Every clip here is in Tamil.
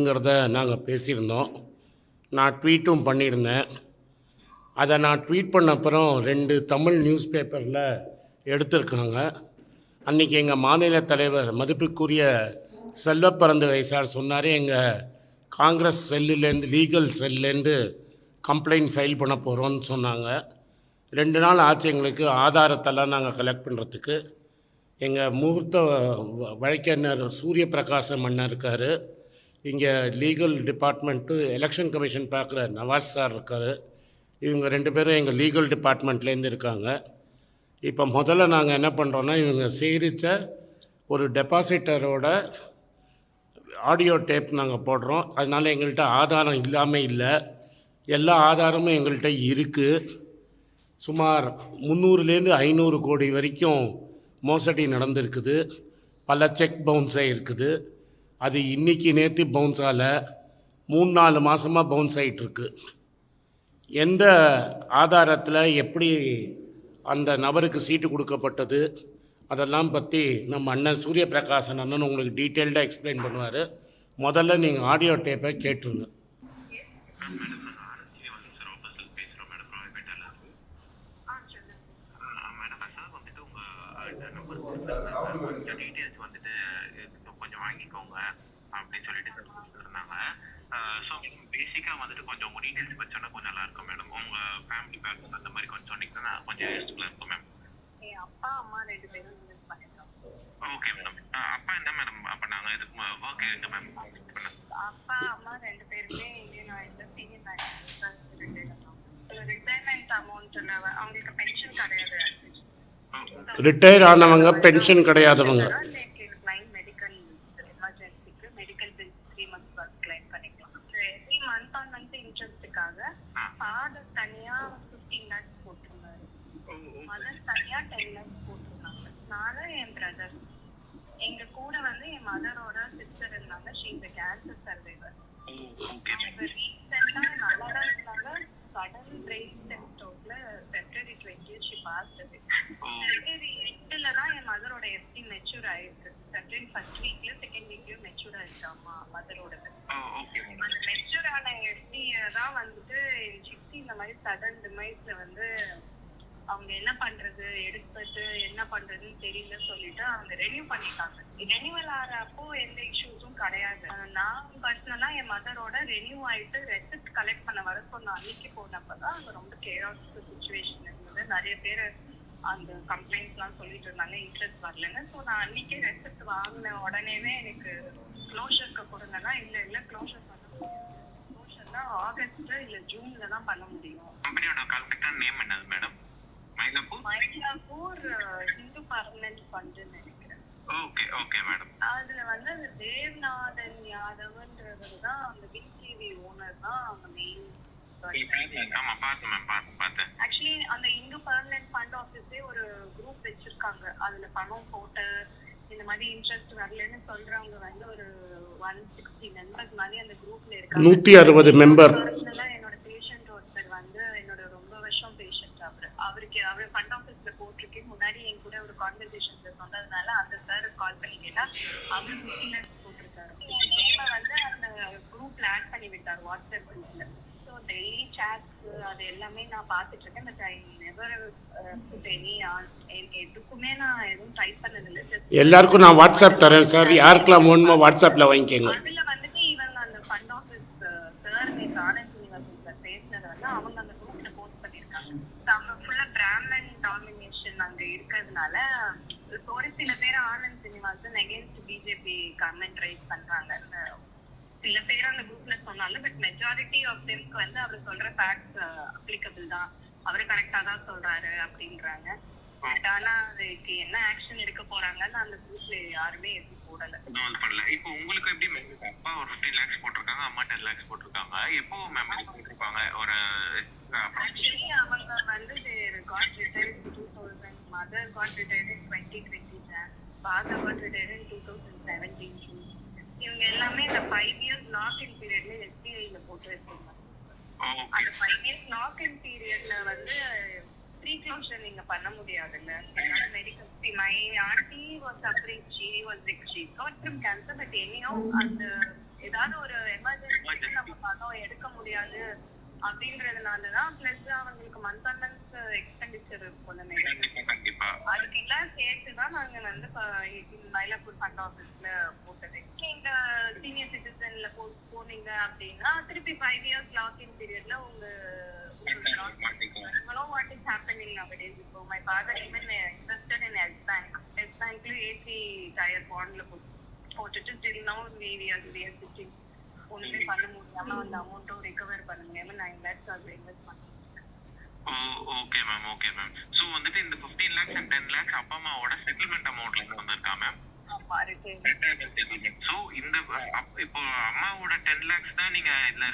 ங்கிறத நாங்கள் பேசியிருந்தோம். நான் ட்வீட்டும் பண்ணியிருந்தேன். அதை நான் ட்வீட் பண்ண அப்புறம் ரெண்டு தமிழ் நியூஸ் பேப்பரில் எடுத்திருக்காங்க. அன்றைக்கி எங்கள் மாநில தலைவர் மதிப்புக்குரிய செல்வப்பரந்துகை சார் சொன்னார் எங்கள் காங்கிரஸ் செல்லுலேருந்து லீகல் செல்லுலேருந்து கம்ப்ளைண்ட் ஃபைல் பண்ண போகிறோன்னு சொன்னாங்க. ரெண்டு நாள் ஆச்சு எங்களுக்கு ஆதாரத்தெல்லாம் நாங்கள் கலெக்ட் பண்ணுறதுக்கு எங்கள் முகூர்த்த வ- வழக்கறிஞர் சூரிய பிரகாசம் அண்ணன் இருக்கார். இங்கே லீகல் டிபார்ட்மெண்ட்டு எலெக்ஷன் கமிஷன் பார்க்குற நவாஸ் சார் இருக்கார். இவங்க ரெண்டு பேரும் எங்கள் லீகல் டிபார்ட்மெண்ட்லேருந்து இருக்காங்க. இப்போ முதல்ல நாங்கள் என்ன பண்ணுறோன்னா இவங்க சேகரித்த ஒரு டெபாசிட்டரோட ஆடியோ டேப் நாங்கள் போடுறோம். அதனால் எங்கள்கிட்ட ஆதாரம் இல்லாமல் இல்லை. எல்லா ஆதாரமும் எங்கள்கிட்ட இருக்குது சுமார் முந்நூறுலேருந்து ஐநூறு கோடி வரைக்கும் மோசடி நடந்திருக்குது. பல செக் பவுன்ஸாக இருக்குது. அது இன்னைக்கு நேற்று பவுன்ஸ் ஆகல மூணு நாலு மாதமாக பவுன்ஸ் ஆகிட்டுருக்கு எந்த ஆதாரத்தில் எப்படி அந்த நபருக்கு சீட்டு கொடுக்கப்பட்டது அதெல்லாம் பற்றி நம்ம அண்ணன் சூரிய பிரகாசன் அண்ணன் உங்களுக்கு டீட்டெயில்டாக எக்ஸ்பிளைன் பண்ணுவார். முதல்ல நீங்கள் ஆடியோ டேப்பை கேட்டுருங்க. வாங்கிக்கோங்க அப்படின்னு சொல்லிட்டு இருந்தாங்க. ஸோ பேசிக்கா வந்துட்டு கொஞ்சம் உங்க டீடைல்ஸ் வச்சோன்னா கொஞ்சம் நல்லா இருக்கும் மேடம் உங்க ஃபேமிலி பேக்ஸ் அந்த மாதிரி கொஞ்சம் சொன்னீங்கன்னா கொஞ்சம் யூஸ்ஃபுல்லா இருக்கும் மேம் என் அப்பா அம்மா ரெண்டு பேரும் ஓகே மேடம் அப்பா என்ன மேடம் அப்ப நாங்க இதுக்கு ஒர்க் எங்க மேம் அப்பா அம்மா ரெண்டு பேருமே இந்தியன் ஆயில்ல சீனியர் மேனேஜர் ரிட்டைர்மெண்ட் அமௌண்ட் அவங்களுக்கு பென்ஷன் கிடையாது. ரிட்டையர் ஆனவங்க பென்ஷன் கிடையாதவங்க கிளைம் மெடிக்கல் எமர்ஜென்சிக்கு medical bill three months work claim பண்ணிக்கலாம் எவ்ரி மந்த் ஆன் மந்த் இன்ட்ரெஸ்ட்டுக்காக ஃபாதர் தனியா ஃபிஃப்டீன் லேக்ஸ் போட்டிருந்தாரு. மதர் தனியா டென் லேக்ஸ் போட்டிருந்தாங்க. நானும் என் பிரதர் எங்க கூட வந்து என் மதரோட சிஸ்டர் இருந்தாங்க. ஷீ இந்த கேன்சர் சர்வைவர் அவங்க ரீசெண்டா நல்லா தான் இருந்தாங்க. Sudden brain டெஸ்டோட்ல February twenty she passed February எட்டுல தான் என் மதரோட எஃப்டி மெச்சூர் ஆயிருக்கு. பிப்ரவரி ஃபர்ஸ்ட் வீக்ல செகண்ட் வீக்லயும் மெச்சூர் ஆயிருக்காமா மதரோடது ஓகே அந்த மெச்சூர் ஆன எஃப்டி தான் வந்துட்டு சித்தி இந்த மாதிரி சடன் டிமைஸ்ல வந்து அவங்க என்ன பண்றது எடுத்துட்டு என்ன பண்றதுன்னு தெரியல சொல்லிட்டு அவங்க ரெனியூ பண்ணிட்டாங்க. ரெனியூவல் ஆறப்போ எந்த இஷ்யூஸும் கிடையாது. நான் பர்சனலா என் மதரோட ரெனியூ ஆயிட்டு ரெசிப்ட் கலெக்ட் பண்ண வர சொன்ன அன்னைக்கு போனப்பதான் அங்க ரொம்ப கேராஸ் சுச்சுவேஷன் இருந்தது. நிறைய பேர் அந்த கம்ப்ளைண்ட்ஸ் எல்லாம் சொல்லிட்டு இருந்தாங்க இன்ட்ரெஸ்ட் வரலன்னு. ஸோ நான் அன்னைக்கே ரெசிப்ட் வாங்கின உடனேவே எனக்கு க்ளோஷருக்கு கொடுங்கன்னா இல்ல இல்ல க்ளோஷர் பண்ண முடியாது. க்ளோஷர்னா ஆகஸ்ட் இல்ல ஜூன்ல தான் பண்ண முடியும். கம்பெனியோட கரெக்டான நேம் என்னது மேடம் மயிலாப்பூர் மயிலாப்பூர் ஹிந்து பர்மனன்ட் ஃபண்டுன்னு நினைக்கிறேன். ஓகே ஓகே மேடம் அதுல வந்து அந்த தேவ்நாதன் யாதவ்ன்றவர் தான் அந்த பிக் டிவி ஓனர் தான் அந்த மெயின் ஆமா பார்த்தேன் மேம் பார்த்தேன் பார்த்தேன் ஆக்சுவலி அந்த இந்து பர்மனன்ட் ஃபண்ட் ஆஃபீஸே ஒரு குரூப் வச்சிருக்காங்க. அதுல பணம் போட்டு இந்த மாதிரி இன்ட்ரெஸ்ட் வரலன்னு சொல்றவங்க வந்து ஒரு ஒன் சிக்ஸ்டி மெம்பர்ஸ் மாதிரி அந்த குரூப்ல இருக்காங்க. நூற்றி அறுபது மெம்பர் பர்சனலா என்னோட பேஷண்ட் ஒருத்தர் வந்து என்னோட ரொம்ப வருஷம் பேஷண்ட் அவரு அவருக்கு அவர் ஃபண்ட் ஆஃபீஸ்ல போட்டிருக்கேன். முன்னாடி என் கூட ஒரு கான்வர்சேஷன்ல சொன்னதுனால அந்த சார் கால் பண்ணி கேட்டா அவரு லேக்ஸ் போட்டிருக்காரு. நேம வந்து அந்த குரூப்ல ஆட் பண்ணி விட்டார் வாட்ஸ்அப் குரூப்ல ஸோ டெய்லி சாட்ஸ் அது எல்லாமே நான் பார்த்துட்டு இருக்கேன். பட் ஐ நெவர் எனி எதுக்குமே நான் எதுவும் டைப் பண்ணதில்லை. எல்லாருக்கும் நான் வாட்ஸ்அப் தரேன் சார் யாருக்கெல்லாம் வேணுமோ வாட்ஸ்அப்பில் வாங்கிக்கோங்க அதுல வந்துட்டு இவங்க அந்த ஃபண்ட் ஆஃபீஸ் சார் நேற்று ஆனந்த் சீனிவாசன் சார் பேசினது வந்து அவங்க அந்த குரூப்ல போஸ்ட் பண்ணிருக்காங்க So, அவங்க ஃபுல்லா பிராமன் டாமினேஷன் அங்க இருக்கிறதுனால ஒரு சில பேர் Anand Srinivasan against BJP comment raise பண்றாங்க. சில பேர் அந்த குரூப்ல சொன்னாலும் பட் மெஜாரிட்டி ஆஃப் தெம்க்கு வந்து அவர் சொல்ற ஃபேக்ட்ஸ் அப்ளிகபிள் தான். அவர் கரெக்டா தான் சொல்றாரு அப்படின்றாங்க. பட் ஆனா அதுக்கு என்ன ஆக்ஷன் எடுக்க போறாங்கன்னு அந்த குரூப்ல யாருமே எதுவும் இன்னும் இது பண்ணல இப்போ உங்களுக்கு எப்படி மேம் அப்பா ஒரு ஃபிஃப்டீன் லேக்ஸ் போட்டிருக்காங்க அம்மா டென் லேக்ஸ் போட்டிருக்காங்க எப்போ மேம் இது போட்டிருப்பாங்க ஒரு Actually, அவங்க வந்து got retired in 2000. Mother got retired in 2020 Jan. Father got retired in 2017 June. இவங்க எல்லாமே இந்த ஃபைவ் இயர்ஸ் லாக் இன் பீரியட்ல எஸ்பிஐல போட்டு வச்சிருந்தாங்க ஓகே அந்த ஃபைவ் இயர்ஸ் லாக் இன் பீரியட்ல வந்து ப்ரீ க்ளோஷர் நீங்க பண்ண முடியாதுல்ல medical my aunty was suffering she was sick she got from cancer but anyhow அந்த ஏதாவது ஒரு எமர்ஜென்சி நம்ம பணம் எடுக்க முடியாது அப்படின்றதுனாலதான் பிளஸ் அவங்களுக்கு மந்த் அண்ட் மந்த் எக்ஸ்பெண்டிச்சர் இருக்கும் அதுக்கு எல்லாம் சேர்த்துதான் நாங்க வந்து மயிலாப்பூர் ஃபண்ட் ஆபீஸ்ல போட்டது. நீங்க சீனியர் சிட்டிசன்ல போ போனீங்க அப்படின்னா திருப்பி ஃபைவ் இயர்ஸ் லாக்இன் பீரியட்ல உங்க know what is happening nowadays. So my father even uh, invested in S Bank. S Bank ல AC tire bondல போட்டு போட்டுட்டு till now we are we are sitting. ஒண்ணுமே பண்ண முடியாம அந்த அமௌண்ட்டும் ரெக்கவர் பண்ண முடியாம நைன் லேக்ஸ் அதுல இன்வெஸ்ட் பண்ணேன் okay ma'am okay ma'am so வந்துட்டு இந்த fifteen lakhs and ten lakhs அப்பா அம்மாவோட செட்டில்மெண்ட் அமௌண்ட்ல இருந்து வந்திருக்கா மேம் ஸோ இந்த இப்போ அம்மாவோட டென் லேக்ஸ் தான் நீங்க இதுல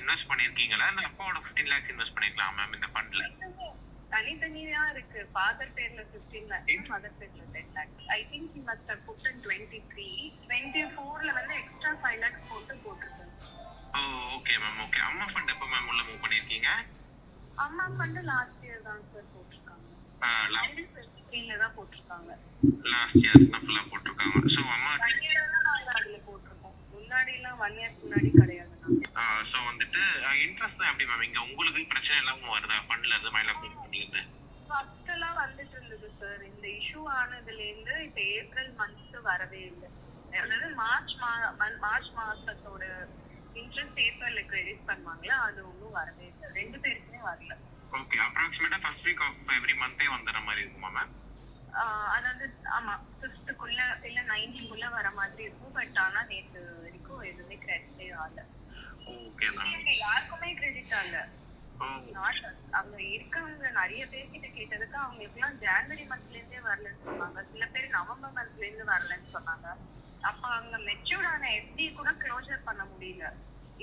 இன்வெஸ்ட் பண்ணிருக்கீங்களா? இல்ல அப்பாவோட ஃபிஃப்டீன் லேக்ஸ் இன்வெஸ்ட் பண்ணிருக்கலாம் மேம் இந்த ஃபண்ட்ல தனித்தனியா இருக்கு. ஃபாதர் பேர்ல பிப்டீன் லேக்ஸ் மதர் பேர்ல ten lakhs I think he must have put in twenty three twenty ஃபோர்ல வந்து எக்ஸ்ட்ரா ஃபைவ் லேக்ஸ் போட்டு போட்டிருக்கேன் ஓ ஓகே மேம் ஓகே அம்மா ஃபண்ட் எப்போ மேம் உள்ள மூவ் பண்ணிருக்கீங்க? அம்மா வந்து லாஸ்ட் இயர் தான் சார் போட்டிருக்காங்க. த்ரீல தான் போட்டிருக்காங்க. லாஸ்ட் இயர் தான் ஃபுல்லா போட்டிருக்காங்க. ஸோ அம்மா ஸோ வந்துட்டு இன்ட்ரெஸ்ட் தான் எப்படி மேம் இங்க உங்களுக்கு பிரச்சனை இல்லாம வருதா? ஃபண்ட்ல இருந்து மயிலாப்பூர் ஃபண்ட்ல இருந்து ஃபர்ஸ்ட் எல்லாம் வந்துட்டு இருந்தது சார் இந்த இஷ்யூ ஆனதுல இருந்து இப்ப ஏப்ரல் மந்த் வரவே இல்லை. அதாவது மார்ச் மா மார்ச் மாசத்தோட இன்ட்ரெஸ்ட் ஏப்ரல்ல கிரெடிட் பண்ணுவாங்களா? அது ஒன்றும் வரவே இல்லை. ரெண்டு பேருக்குமே வரல. Okay அப்ராக்சிமேட்டா first week of every Monday வந்துற மாதிரி இருக்குமா மேம் அதாவது ஆமா ஃபிஃப்த்துக்குள்ள இல்ல நைன்டீன்குள்ள வர மாதிரி இருக்கும். பட் ஆனா நேத்து வரைக்கும் எதுவுமே கிரெடிட்டே ஆகல. ஓகே மேம் யாருக்குமே கிரெடிட் ஆகல. அங்க இருக்கவங்க நிறைய பேர்கிட்ட கேட்டதுக்கு அவங்களுக்கு எல்லாம் ஜான்வரி மந்த்ல இருந்தே வரலன்னு சொன்னாங்க. சில பேர் நவம்பர் மந்த்ல இருந்து வரலன்னு சொன்னாங்க. அப்ப அங்க மெச்சூர்ட் ஆன எஃப்டி கூட க்ளோசர் பண்ண முடியல.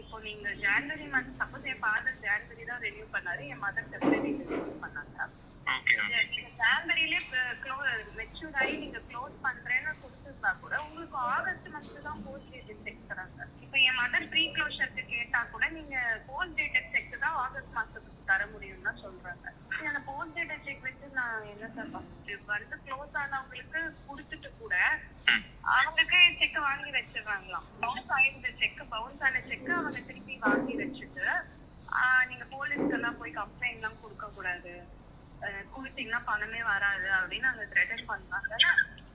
இப்போ நீங்க ஜான்வரி மந்த் சப்போஸ் என் ஃபாதர் ஜான்வரி தான் ரெனியூ பண்ணாரு என் மதர் பிப்ரவரி ரெனியூ பண்ணாங்க. ஜான்வரியிலே மெச்சூர் ஆகி நீங்க க்ளோஸ் பண்றேன்னு கொடுத்துருந்தா கூட உங்களுக்கு ஆகஸ்ட் மந்த் தான் போஸ்ட் டேட்டட் செக் தராங்க. இப்போ என் மதர் ப்ரீ க்ளோஷருக்கு கேட்டா கூட நீங்க போஸ்ட் டேட்டட் செக் தான் ஆகஸ்ட் மாசத்துக்கு தர முடியும்னு தான் சொல்றாங்க. அந்த போஸ்ட் டேட்டட் செக் வச்சு நான் என்ன சார் வந்து க்ளோஸ் ஆனவங்களுக்கு கொடுத்துட்டு கூட அவங்களுக்கு செக் வாங்கி வச்சிடுறாங்களாம். பவுன்ஸ் ஆயிருந்த செக் பவுன்ஸ் ஆன செக் அவங்க திருப்பி வாங்கி வச்சுட்டு ஆஹ் நீங்க போலீஸ்க்கு எல்லாம் போய் கம்ப்ளைண்ட் எல்லாம் கொடுக்க கூடாது அஹ் கொடுத்தீங்கன்னா பணமே வராது அப்படின்னு அங்க த்ரெட்டன் பண்ணாங்க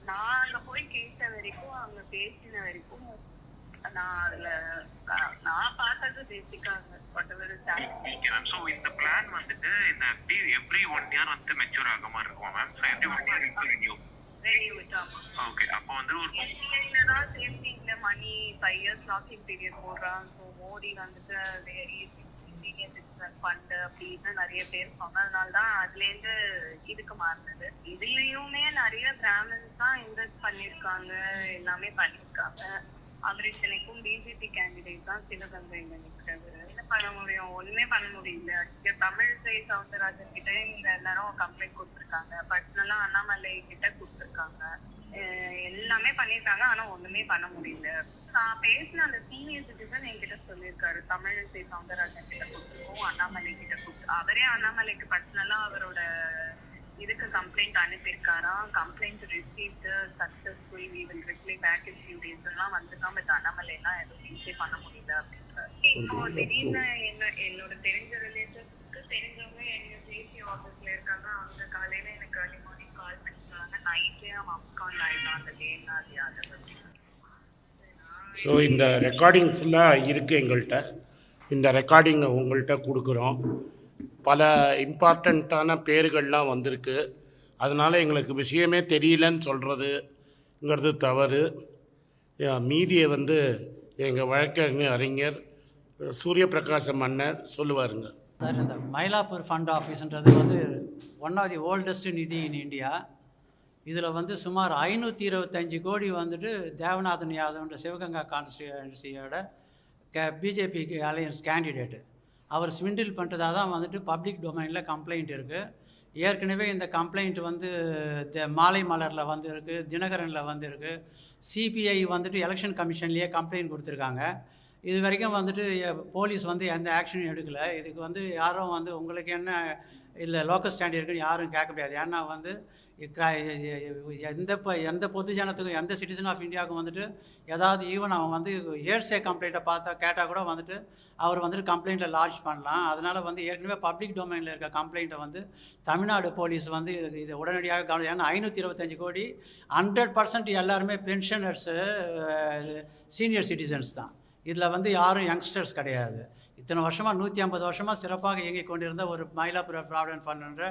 நான் அங்க போய் கேட்ட வரைக்கும் அவங்க பேசின வரைக்கும் நான் அதுல நான் பார்த்தது பேசிக்கா whatever is happening. Okay ma'am so இந்த பிளான் வந்துட்டு இந்த எவ்ரி ஒன் இயர் வந்து மெச்சூர் ஆக மாதிரி இருக்குமா ma'am every one year renew. Okay அப்போ வந்து ஒரு இல்ல money five years locking period போடுறான் மோடி வந்துட்டு சீனியர் சிட்டிசன் ஃபண்ட் அப்படின்னு நிறைய பேர் சொன்னதுனால தான் அதுல இருந்து இதுக்கு மாறினது. இதுலயுமே நிறைய பிராமின்ஸ் தான் இன்வெஸ்ட் பண்ணிருக்காங்க எல்லாமே பண்ணிருக்காங்க அவர் இத்தனைக்கும் பிஜேபி கேண்டிடேட் தான் சிவகங்கையில நிக்கிறது என்ன பண்ண முடியும்? ஒண்ணுமே பண்ண முடியல. இங்க தமிழிசை சவுந்தரராஜன் கிட்ட இங்க எல்லாரும் கம்ப்ளைண்ட் கொடுத்திருக்காங்க. பர்சனலா அண்ணாமலை கிட்ட கொடுத்துருக்காங்க. எல்லாமே பண்ணிருக்காங்க ஆனா ஒண்ணுமே பண்ண முடியல. நான் பேசின அந்த சீனியர் சிட்டிசன் என்கிட்ட சொல்லியிருக்காரு. தமிழிசை சவுந்தரராஜன் கிட்ட கொடுத்துருக்கோம் அண்ணாமலை கிட்ட கொடுத்து அவரே அண்ணாமலைக்கு பர்சனலா அவரோட இதுக்கு complaint அனுப்பியிருக்காராம் complaint received successful we will reply back in few days எல்லாம் வந்துதான் பட் அண்ணாமலை எல்லாம் எதுவும் ஈஸி பண்ண முடியல அப்படின்றாரு. இப்போ திடீர்னு என்ன என்னோட தெரிஞ்ச ரிலேட்டிவ்ஸ்க்கு தெரிஞ்சவங்க எங்க ஜேசி ஆஃபீஸ்ல இருக்காங்க. அவங்க காலையில எனக்கு early மார்னிங் கால் பண்ணிருக்காங்க ஸோ இந்த ரெக்கார்டிங் ஃபுல்லாக இருக்குது எங்கள்கிட்ட இந்த ரெக்கார்டிங்கை உங்கள்கிட்ட கொடுக்குறோம். பல இம்பார்ட்டண்ட்டான பேர்கள்லாம் வந்திருக்கு. அதனால் எங்களுக்கு விஷயமே தெரியலன்னு சொல்கிறதுங்கிறது தவறு. மீதியை வந்து எங்கள் வழக்கறிஞர் அறிஞர் சூரிய பிரகாச மன்னர் சொல்லுவாருங்க. சார் இந்த மயிலாப்பூர் ஃபண்ட் ஆஃபீஸ்ன்றது வந்து ஒன் ஆஃப் தி ஓல்டஸ்ட் நிதி இன் இந்தியா இதில் வந்து சுமார் ஐநூற்றி இருபத்தஞ்சி கோடி வந்துட்டு தேவநாதன் யாதவ்ன்ற சிவகங்கா கான்ஸ்டியூன்சியோட கே பிஜேபிக்கு அலையன்ஸ் கேண்டிடேட்டு. அவர் ஸ்விண்டில் பண்ணுறதா தான் வந்துட்டு பப்ளிக் டொமைனில் கம்ப்ளைண்ட் இருக்குது ஏற்கனவே இந்த கம்ப்ளைண்ட் வந்து த மாலை மலரில் வந்திருக்கு தினகரனில் வந்திருக்கு. சிபிஐ வந்துட்டு எலெக்ஷன் கமிஷன்லேயே கம்ப்ளைண்ட் கொடுத்துருக்காங்க. இது வரைக்கும் வந்துட்டு போலீஸ் வந்து எந்த ஆக்ஷனும் எடுக்கலை. இதுக்கு வந்து யாரும் வந்து உங்களுக்கு என்ன இல்லை லோக்கல் ஸ்டாண்ட் இருக்குன்னு யாரும் கேட்க முடியாது. ஏன்னா வந்து எந்த இப்போ எந்த பொது ஜனத்துக்கும் எந்த சிட்டிசன் ஆஃப் இந்தியாவுக்கும் வந்துட்டு ஏதாவது ஈவன் அவன் வந்து ஏர்சே கம்ப்ளைண்ட்டை பார்த்தா கேட்டால் கூட வந்துட்டு அவர் வந்துட்டு கம்ப்ளைண்ட்டில் லாட்ஜ் பண்ணலாம். அதனால் வந்து ஏற்கனவே பப்ளிக் டொமைனில் இருக்க கம்ப்ளைண்ட்டை வந்து தமிழ்நாடு போலீஸ் வந்து இது இது உடனடியாக கவனம் ஏன்னா ஐநூற்றி இருபத்தஞ்சு கோடி ஹண்ட்ரட் பர்சன்ட் எல்லாருமே பென்ஷனர்ஸு சீனியர் சிட்டிசன்ஸ் தான். இதில் வந்து யாரும் யங்ஸ்டர்ஸ் கிடையாது. இத்தனை வருஷமாக நூற்றி ஐம்பது வருஷமாக சிறப்பாக இயங்கிக் கொண்டிருந்த ஒரு மயிலாப்புர ப்ராவிடன்ட் ஃபண்டுன்ற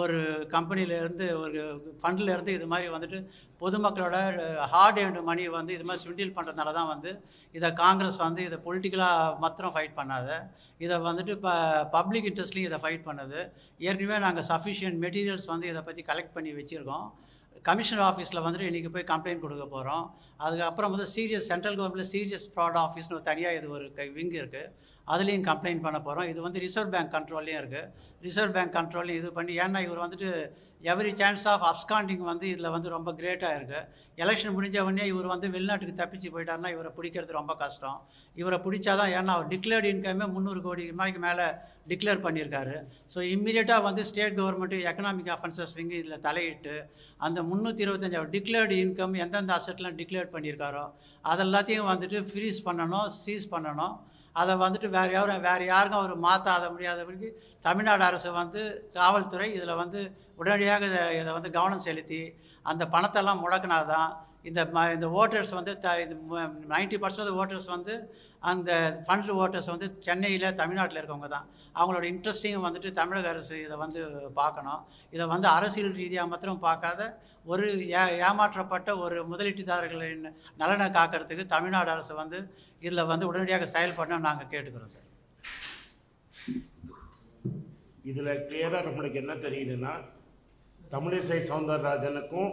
ஒரு கம்பெனியிலேருந்து ஒரு ஃபண்ட்லேருந்து இது மாதிரி வந்துட்டு பொதுமக்களோட ஹார்ட் அண்ட் மணி வந்து இது மாதிரி ஸ்விண்டில் பண்ணுறதுனால தான் வந்து இதை காங்கிரஸ் வந்து இதை பொலிட்டிக்கலாக மாத்திரம் ஃபைட் பண்ணாத. இதை வந்துட்டு இப்போ பப்ளிக் இன்ட்ரெஸ்ட்லையும் இதை ஃபைட் பண்ணுது. ஏற்கனவே நாங்கள் சஃபிஷியன்ட் மெட்டீரியல்ஸ் வந்து இதை பற்றி கலெக்ட் பண்ணி வச்சுருக்கோம். கமிஷனர் ஆஃபீஸில் வந்துட்டு இன்றைக்கி போய் கம்ப்ளைண்ட் கொடுக்க போகிறோம் அதுக்கப்புறம் வந்து சீரியஸ் சென்ட்ரல் கவர்மெண்ட்டில் சீரியஸ் ஃப்ராட் ஆஃபீஸ்னு ஒரு தனியாக இது ஒரு விங் இருக்குது அதுலேயும் கம்ப்ளைண்ட் பண்ண போகிறோம் இது வந்து ரிசர்வ் பேங்க் கண்ட்ரோல்லையும் இருக்குது ரிசர்வ் பேங்க் கண்ட்ரோல்லையும் இது பண்ணி ஏன்னா இவர் வந்துட்டு எவ்ரி சான்ஸ் ஆஃப் அப்ஸ்காண்டிங் வந்து இதில் வந்து ரொம்ப கிரேட்டாக இருக்குது எலெக்ஷன் முடிஞ்ச உடனே இவர் வந்து வெளிநாட்டுக்கு தப்பிச்சு போயிட்டாருன்னா இவரை பிடிக்கிறது ரொம்ப கஷ்டம். இவரை பிடிச்சாதான் ஏன்னா அவர் டிக்ளேர்டு இன்கமே முந்நூறு கோடி ரூபாய்க்கு மேலே டிக்ளேர் பண்ணியிருக்காரு. ஸோ இம்மீடியட்டாக வந்து state government economic offences wing இதில் தலையிட்டு அந்த முந்நூற்றி இருபத்தஞ்சி டிக்ளேர்டு இன்கம் எந்தெந்த அசெட்லாம் டிக்ளேர் பண்ணியிருக்காரோ அதெல்லாத்தையும் வந்துட்டு ஃப்ரீஸ் பண்ணணும் சீஸ் பண்ணணும். அதை வந்துட்டு வேறு யாரும் வேறு யாருக்கும் அவர் மாற்றாத முடியாதபடிக்கு தமிழ்நாடு அரசு வந்து காவல்துறை இதில் வந்து உடனடியாக இதை இதை வந்து கவனம் செலுத்தி அந்த பணத்தெல்லாம் முடக்கினாதான் இந்த ம இந்த ஓட்டர்ஸ் வந்து த இது நைன்ட்டி பர்சன்ட் ஓட்டர்ஸ் வந்து அந்த ஃபண்ட் ஓட்டர்ஸ் வந்து சென்னையில் தமிழ்நாட்டில் இருக்கவங்க தான். அவங்களோட இன்ட்ரெஸ்டையும் வந்துட்டு தமிழக அரசு இதை வந்து பார்க்கணும். இதை வந்து அரசியல் ரீதியாக மாத்திரம் பார்க்காத ஒரு ஏ ஏமாற்றப்பட்ட ஒரு முதலீட்டுதாரர்களின் நலனை காக்கிறதுக்கு தமிழ்நாடு அரசு வந்து இதில் வந்து உடனடியாக செயல்படணும்னு நாங்கள் கேட்டுக்கிறோம் சார். இதில் கிளியராக நம்மளுக்கு என்ன தெரியுதுன்னா தமிழிசை சவுந்தரராஜனுக்கும்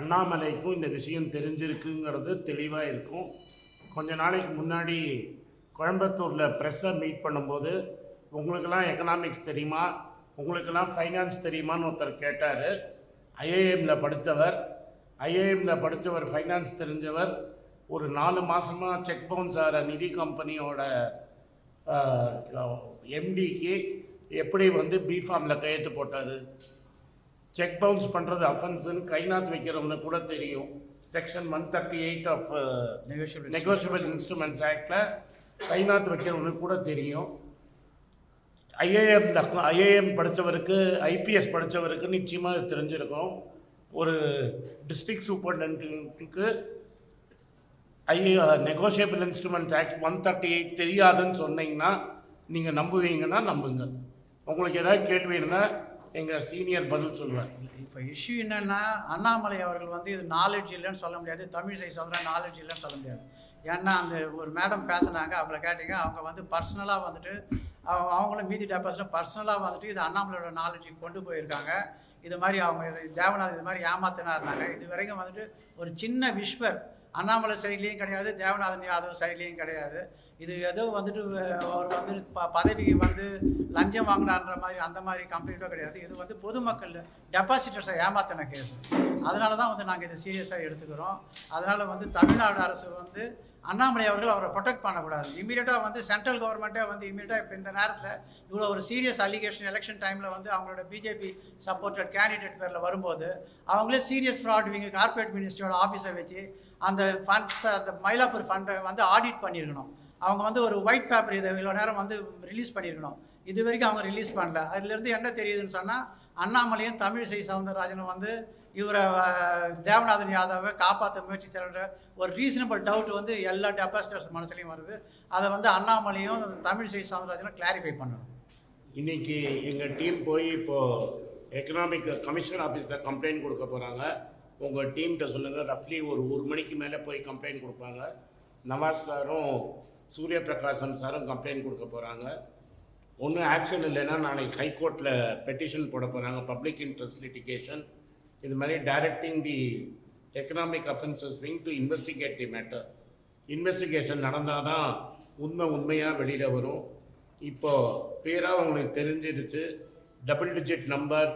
அண்ணாமலைக்கும் இந்த விஷயம் தெரிஞ்சிருக்குங்கிறது தெளிவாக இருக்கும். கொஞ்ச நாளைக்கு முன்னாடி கோயம்புத்தூரில் ப்ரெஸ்ஸை மீட் பண்ணும்போது உங்களுக்கெல்லாம் எக்கனாமிக்ஸ் தெரியுமா? உங்களுக்கெல்லாம் ஃபைனான்ஸ் தெரியுமான்னு ஒருத்தர் கேட்டார். ஐஏஎம்மில் படித்தவர். ஐஏஎம்மில் படித்தவர் ஃபைனான்ஸ் தெரிஞ்சவர். ஒரு நாலு மாதமாக செக் பவுன்ஸ் ஆகிற நிதி கம்பெனியோட எம்டிக்கு எப்படி வந்து பிஃபார்மில் கையெழுத்து போட்டார்? செக் பவுன்ஸ் பண்ணுறது அஃபென்ஸுன்னு கைநாத் வைக்கிறவனுக்கு கூட தெரியும். Section one thirty eight of negotiable instruments ஆக்டில் கைநாத் வைக்கிறவனுக்கு கூட தெரியும். ஐஏஎம் ஐஏஎம் படித்தவருக்கு ஐபிஎஸ் படித்தவருக்கு நிச்சயமாக தெரிஞ்சிருக்கும். ஒரு district சூப்பர்டென்ட்டுக்கு I negotiable instrument act one thirty eight தெரியாதுன்னு சொன்னீங்கன்னா நீங்கள் நம்புவீங்கன்னா நம்புங்க. உங்களுக்கு ஏதாவது கேள்வி இருந்தால் எங்கள் சீனியர் பதில் சொல்லுவார். இப்போ இஷ்யூ என்னென்னா அண்ணாமலை அவர்கள் வந்து இது நாலேஜ் இல்லைன்னு சொல்ல முடியாது தமிழ் சை சொல்கிற நாலேஜ் இல்லைன்னு சொல்ல முடியாது. ஏன்னா அந்த ஒரு மேடம் பேசுனாங்க அவங்கள கேட்டீங்க அவங்க வந்து பர்சனலாக வந்துட்டு அவங்களும் மீதி டெபாசிட் பர்சனலாக வந்துட்டு இது அண்ணாமலையோட நாலேஜுக்கு கொண்டு போயிருக்காங்க. இது மாதிரி அவங்க தேவநாத் இது மாதிரி ஏமாத்தினாருனாங்க. இது வரைக்கும் வந்துட்டு ஒரு சின்ன விஸ்வர் அண்ணாமலை சைட்லேயும் கிடையாது தேவநாதன் யாதவ் சைட்லேயும் கிடையாது. இது ஏதோ வந்துட்டு அவர் வந்து ப பதவிக்கு வந்து லஞ்சம் வாங்கினான்ற மாதிரி அந்த மாதிரி கம்ப்ளைண்ட்டோ கிடையாது. இது வந்து பொதுமக்கள் டெபாசிட்டர்ஸை ஏமாத்தின கேஸ் அதனால தான் வந்து நாங்கள் இதை சீரியஸாக எடுத்துக்கிறோம். அதனால் வந்து தமிழ்நாடு அரசு வந்து அண்ணாமலை அவர்கள் அவரை ப்ரொடெக்ட் பண்ணக்கூடாது. இமீடியட்டாக வந்து சென்ட்ரல் கவர்மெண்ட்டே வந்து இமீடியட்டாக இப்போ இந்த நேரத்தில் இவ்வளோ ஒரு சீரியஸ் அலிகேஷன் எலெக்ஷன் டைமில் வந்து அவங்களோட பிஜேபி சப்போர்ட்டட் கேண்டிடேட் பேரில் வரும்போது அவங்களே சீரியஸ் ஃப்ராட் இவங்க கார்ப்பரேட் மினிஸ்ட்ரியோட ஆஃபீஸை வச்சு அந்த ஃபண்ட்ஸை அந்த மயிலாப்பூர் ஃபண்டை வந்து ஆடிட் பண்ணியிருக்கணும். அவங்க வந்து ஒரு ஒயிட் பேப்பர் இதை இவ்வளோ நேரம் வந்து ரிலீஸ் பண்ணியிருக்கணும். இது வரைக்கும் அவங்க ரிலீஸ் பண்ணல. அதுலேருந்து என்ன தெரியுதுன்னு சொன்னால் அண்ணாமலையும் தமிழிசை சவுந்தரராஜனும் வந்து இவரை தேவநாதன் யாதவை காப்பாற்ற முயற்சி செய்கிற ஒரு ரீசனபிள் டவுட் வந்து எல்லா டெபாசிட்டர்ஸ் மனசுலையும் வருது. அதை வந்து அண்ணாமலையும் தமிழிசை சவுந்தரராஜனும் கிளாரிஃபை பண்ணணும். இன்னைக்கு எங்கள் டீம் போய் இப்போது எக்கனாமிக் கமிஷன் ஆஃபீஸில் கம்ப்ளைண்ட் கொடுக்க போகிறாங்க உங்கள் டீம்கிட்ட சொல்லுங்கள் ரஃப்லி ஒரு ஒரு மணிக்கு மேலே போய் கம்ப்ளைண்ட் கொடுப்பாங்க. நவாஸ் சாரும் சூரிய பிரகாசம் சாரும் கம்ப்ளைண்ட் கொடுக்க போகிறாங்க ஒன்றும் ஆக்ஷன் இல்லைன்னா நாளைக்கு ஹைகோர்ட்டில் பெட்டிஷன் போட போகிறாங்க பப்ளிக் இன்ட்ரெஸ்ட் லிட்டிகேஷன் இது மாதிரி directing the economic offences wing to investigate the matter investigation நடந்தால் தான் உண்மை உண்மையாக வெளியில் வரும். இப்போது பேராக அவங்களுக்கு தெரிஞ்சிருச்சு. டபுள் டிஜிட் நம்பர்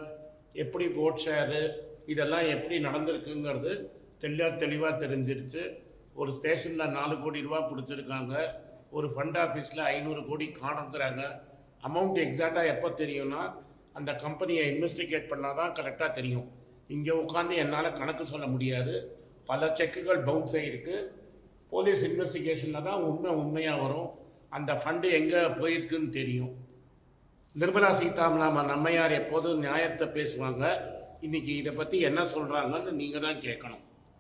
எப்படி ஓட் ஷேரு இதெல்லாம் எப்படி நடந்திருக்குங்கிறது தெளிவாக தெளிவாக தெரிஞ்சிருச்சு. ஒரு ஸ்டேஷனில் நாலு கோடி ரூபா பிடிச்சிருக்காங்க. ஒரு ஃபண்ட் ஆஃபீஸில் ஐநூறு கோடி காணுங்கிறாங்க அமௌண்ட் எக்ஸாக்டாக எப்போ தெரியும்னா அந்த கம்பெனியை இன்வெஸ்டிகேட் பண்ணால் தான் கரெக்டாக தெரியும். இங்கே உட்காந்து என்னால் கணக்கு சொல்ல முடியாது. பல செக்குகள் பவுன்ஸ் ஆகிருக்கு போலீஸ் இன்வெஸ்டிகேஷனில் தான் உண்மை உண்மையாக வரும். அந்த ஃபண்டு எங்கே போயிருக்குன்னு தெரியும். நிர்மலா சீதாராமன் அம்மையார் எப்போதும் நியாயத்தை பேசுவாங்க. இன்றைக்கி இதை பற்றி என்ன சொல்கிறாங்கன்னு நீங்கள் தான் கேட்கணும்.